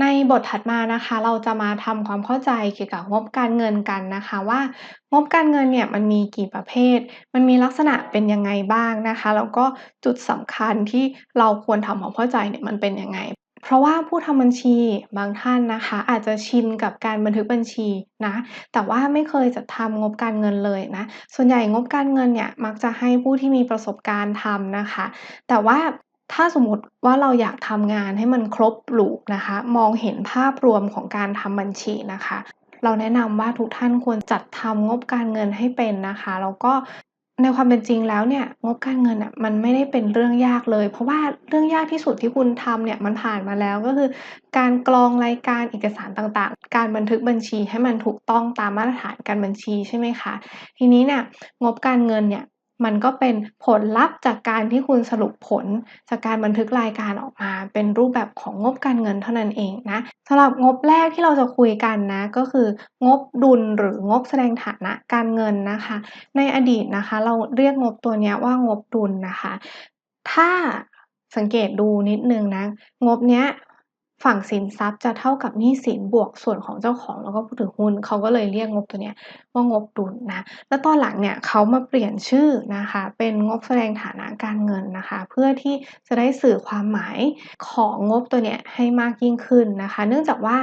ในบทถัดมานะคะ เราจะมาทำความเข้าใจเกี่ยวกับงบการเงินกันนะคะ ว่างบการเงินเนี่ยมันมีกี่ประเภท มันมีลักษณะเป็นยังไงบ้างนะคะแล้วก็จุดสำคัญที่เราควรทำความเข้าใจเนี่ยมันเป็นยังไงเพราะว่าผู้ทำบัญชีบางท่านนะคะ อาจจะชินกับการบันทึกบัญชีนะแต่ว่าไม่เคยจัดทำงบการเงินเลยนะส่วนใหญ่งบการเงินเนี่ยมักจะให้ผู้ที่มีประสบการณ์ทำนะคะ แต่ว่า ถ้าสมมติว่าเราอยากทำงานให้มันครบลูปนะคะ มองเห็นภาพรวมของการทำบัญชีนะคะ เราแนะนำว่าทุกท่านควรจัดทำงบการเงินให้เป็นนะคะแล้วก็ในความเป็นจริงแล้วเนี่ยงบการเงินอะมันไม่ได้เป็นเรื่องยากเลย เพราะว่าเรื่องยากที่สุดที่คุณทำเนี่ยมันผ่านมาแล้วก็คือ การกรองรายการเอกสารต่างๆ การบันทึกบัญชีให้มันถูกต้องตามมาตรฐานการบัญชีใช่ไหมคะ ทีนี้เนี่ยงบการเงินเนี่ย มันก็เป็นผลลัพธ์จากการที่คุณสรุปผล จากการบันทึกรายการออกมา เป็นรูปแบบของงบการเงินเท่านั้นเองนะสำหรับงบแรกที่เราจะคุยกันนะก็คืองบดุลหรืองบแสดงฐานะการเงินนะคะ ในอดีตนะคะ เราเรียกงบตัวนี้ว่างบดุลนะคะ ถ้าสังเกตดูนิดนึงนะ งบเนี้ย ฝั่งสินทรัพย์จะเท่ากับหนี้สินบวกส่วนของเจ้าของแล้วก็ผู้ถือหุ้นเขาก็เลยเรียกงบตัวเนี้ยว่างบดุลนะ แล้วตอนหลังเนี่ยเขามาเปลี่ยนชื่อนะคะ เป็นงบแสดงฐานะการเงินนะคะ เพื่อที่จะได้สื่อความหมายของงบตัวเนี้ยให้มากยิ่งขึ้นนะคะ เนื่องจากว่า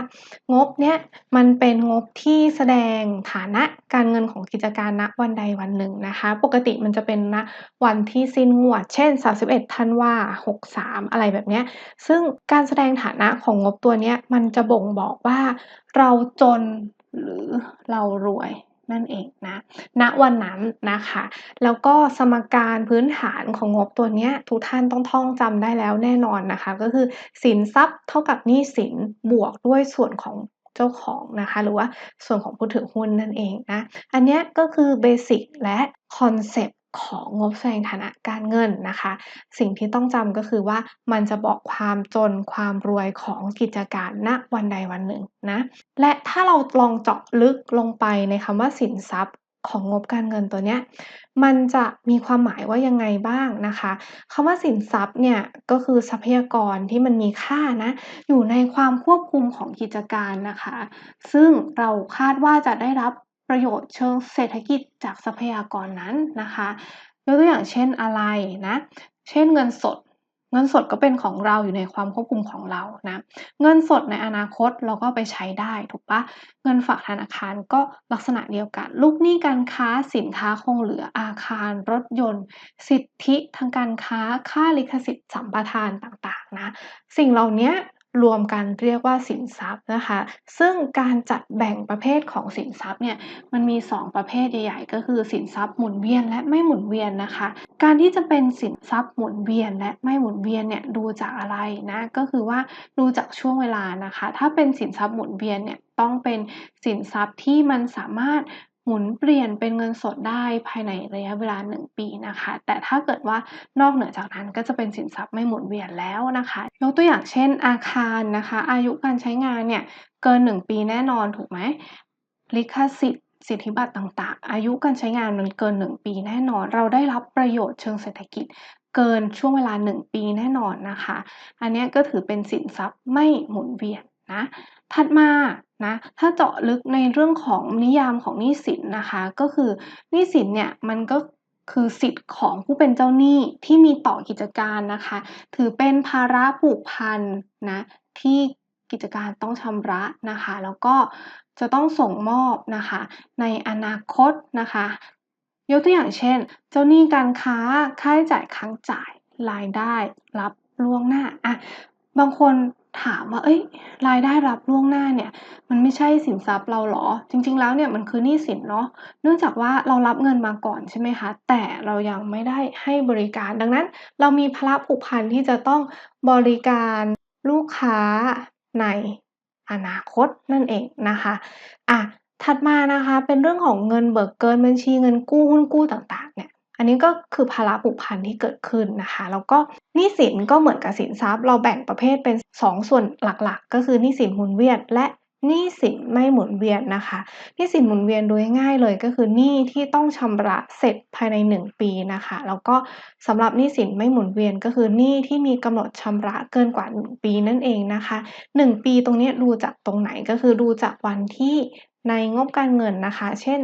งบเนี้ยมันเป็นงบที่แสดงฐานะการเงินของกิจการณวันใดวันหนึ่งนะคะ ปกติมันจะเป็นณวันที่สิ้นงวด เช่น 31ธันวา63 อะไรแบบเนี้ยซึ่งการแสดงฐานะของงบตัวนี้มันจะบ่งบอกว่าเราจนหรือเรารวยนั่นเองนะณวันนั้นนะคะ แล้วก็สมการพื้นฐานของงบตัวนี้ทุกท่านต้องท่องจำได้แล้วแน่นอนนะคะ ก็คือสินทรัพย์เท่ากับหนี้สินบวกด้วยส่วนของเจ้าของนะคะ หรือว่าส่วนของผู้ถือหุ้นนั่นเองนะ อันนี้ก็คือเบสิกและคอนเซป ของงบแสดงฐานะการเงินนะคะ สิ่งที่ต้องจำก็คือว่ามันจะบอกความจนความรวยของกิจการณวันใดวันหนึ่งนะและถ้าเราลองเจาะลึกลงไปในคำว่าสินทรัพย์ของงบการเงินตัวเนี้ยมันจะมีความหมายว่ายังไงบ้างนะคะคำว่าสินทรัพย์เนี่ยก็คือทรัพยากรที่มันมีค่านะอยู่ในความควบคุมของกิจการนะคะ ซึ่งเราคาดว่าจะได้รับ ประโยชน์เชิงเศรษฐกิจจากทรัพยากรนั้นนะคะยกตัวอย่างเช่นอะไรนะ เช่นเงินสด เงินสดก็เป็นของเราอยู่ในความควบคุมของเรานะ เงินสดในอนาคตเราก็ไปใช้ได้ถูกปะเงินฝากธนาคารก็ลักษณะเดียวกัน ลูกหนี้การค้าสินค้าคงเหลืออาคาร รถยนต์ สิทธิทางการค้าค่าลิขสิทธิ์สัมปทานต่างๆนะ สิ่งเหล่านี้ รวมกันเรียกว่าสินทรัพย์นะคะ ซึ่งการจัดแบ่งประเภทของสินทรัพย์เนี่ยมันมี 2 ประเภทใหญ่ๆ ก็คือสินทรัพย์หมุนเวียนและไม่หมุนเวียนนะคะ การที่จะเป็นสินทรัพย์หมุนเวียนและไม่หมุนเวียนเนี่ยดูจากอะไรนะก็คือว่าดูจากช่วงเวลานะคะ ถ้าเป็นสินทรัพย์หมุนเวียนเนี่ยต้องเป็นสินทรัพย์ที่มันสามารถ หมุนเปลี่ยนเป็นเงินสดได้ภายในระยะเวลา 1 ปีนะคะ แต่ถ้าเกิดว่านอกเหนือจากนั้นก็จะเป็นสินทรัพย์ไม่หมุนเวียนแล้วนะคะ ยกตัวอย่างเช่นอาคารนะคะ อายุการใช้งานเนี่ยเกิน 1 ปีแน่นอนถูกไหมลิขสิทธิ์สิทธิบัตรต่างๆ อายุการใช้งานมันเกิน 1 ปีแน่นอน เราได้รับประโยชน์เชิงเศรษฐกิจเกินช่วงเวลา 1 ปีแน่นอนนะคะ อันนี้ก็ถือเป็นสินทรัพย์ไม่หมุนเวียนนะ ถัดมา นะถ้าเจาะลึกในเรื่องของนิยามของหนี้สินนะคะ ก็คือหนี้สินเนี่ยมันก็คือสิทธิ์ของผู้เป็นเจ้าหนี้ที่มีต่อกิจการนะคะ ถือเป็นภาระผูกพันนะที่กิจการต้องชำระนะคะ แล้วก็จะต้องส่งมอบนะคะ ในอนาคตนะคะ ยกตัวอย่างเช่น เจ้าหนี้การค้าค่าใช้จ่ายค้างจ่ายรายได้รับล่วงหน้าอะบางคน ถามว่า เอ้ย รายได้รับล่วงหน้าเนี่ย มันไม่ใช่สินทรัพย์เราหรอ จริง ๆ แล้วเนี่ยมันคือหนี้สินเนาะ เนื่องจากว่าเรารับเงินมาก่อนใช่ไหมคะ แต่เรายังไม่ได้ให้บริการ ดังนั้น เรามีภาระผูกพันที่จะต้องบริการลูกค้าในอนาคตนั่นเองนะคะ อะ ถัดมานะคะ เป็นเรื่องของเงินเบิกเกินบัญชีเงินกู้หุ้นกู้ต่างๆ เนี่ย อันนี้ก็คือภาระผูกพันที่เกิดขึ้นนะคะ แล้วก็นี้สินก็เหมือนกับสินทรัพย์ เราแบ่งประเภทเป็น 2 ส่วนหลักๆ ก็คือนี้สินหมุนเวียนและนี้สินไม่หมุนเวียนนะคะนี้สินหมุนเวียนโดยง่ายเลยก็คือหนี้ที่ต้องชำระเสร็จภายใน 1 ปีนะคะ แล้วก็สำหรับนี้สินไม่หมุนเวียนก็คือหนี้ที่มีกำหนดชำระเกินกว่า 1 ปีนั่นเองนะคะ 1 ปีตรงนี้ดูจากตรงไหนก็คือดูจากวันที่ในงบการเงินนะคะ เช่น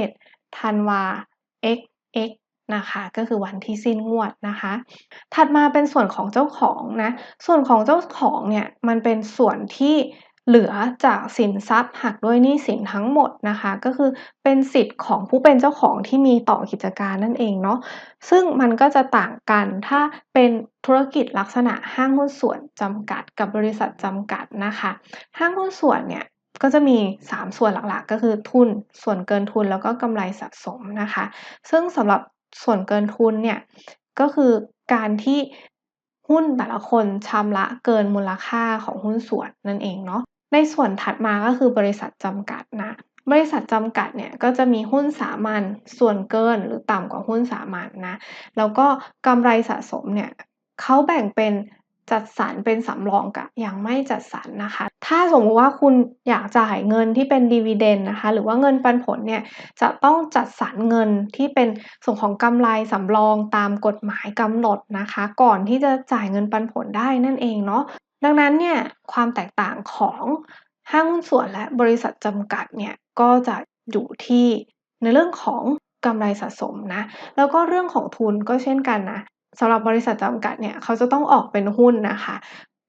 31ธันวา x x นะคะ ก็คือวันที่สิ้นงวดนะคะ ถัดมาเป็นส่วนของเจ้าของนะ ส่วนของเจ้าของเนี่ยมันเป็นส่วนที่เหลือจากสินทรัพย์หักด้วยหนี้สินทั้งหมดนะคะ ก็คือเป็นสิทธิ์ของผู้เป็นเจ้าของที่มีต่อกิจการนั่นเองเนาะซึ่งมันก็จะต่างกันถ้าเป็นธุรกิจลักษณะห้างหุ้นส่วนจำกัดกับบริษัทจำกัดนะคะ ห้างหุ้นส่วนเนี่ยก็จะมี 3 ส่วนหลักๆ ก็คือทุน ส่วนเกินทุนแล้วก็กำไรสะสมนะคะ ซึ่งสำหรับ ส่วนเกินทุนเนี่ยก็คือการที่หุ้นแต่ละคนชำระเกินมูลค่าของหุ้นส่วนนั่นเองเนาะในส่วนถัดมาก็คือบริษัทจำกัดนะบริษัทจำกัดเนี่ยก็จะมีหุ้นสามัญส่วนเกินหรือต่ำกว่าหุ้นสามัญนะแล้วก็กำไรสะสมเนี่ยเขาแบ่งเป็น จัดสรรเป็นสำรองกับยังไม่จัดสรรนะคะ ถ้าสมมติว่าคุณอยากจ่ายเงินที่เป็น Dividend นะคะ หรือว่าเงินปันผลเนี่ยจะต้องจัดสรรเงินที่เป็นส่วนของกำไรสำรองตามกฎหมายกำหนดนะคะ ก่อนที่จะจ่ายเงินปันผลได้นั่นเองเนาะดังนั้นเนี่ยความแตกต่างของห้างหุ้นส่วนและบริษัทจำกัดเนี่ยก็จะอยู่ที่ในเรื่องของกำไรสะสมนะ แล้วก็เรื่องของทุนก็เช่นกันนะ สำหรับบริษัทจำกัดเนี่ยเขาจะต้องออกเป็นหุ้นนะคะ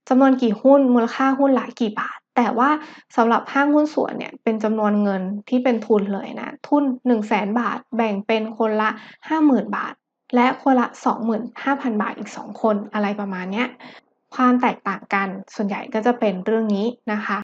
จำนวนกี่หุ้นมูลค่าหุ้นละกี่บาท แต่ว่าสำหรับห้างหุ้นส่วนเนี่ยเป็นจำนวนเงินที่เป็นทุนเลยนะ ทุน 100,000บาท แบ่งเป็นคนละ 50,000 บาท และคนละ 25,000 บาทอีก 2 คนอะไรประมาณเนี้ยความแตกต่างกันส่วนใหญ่ก็จะเป็นเรื่องนี้นะคะ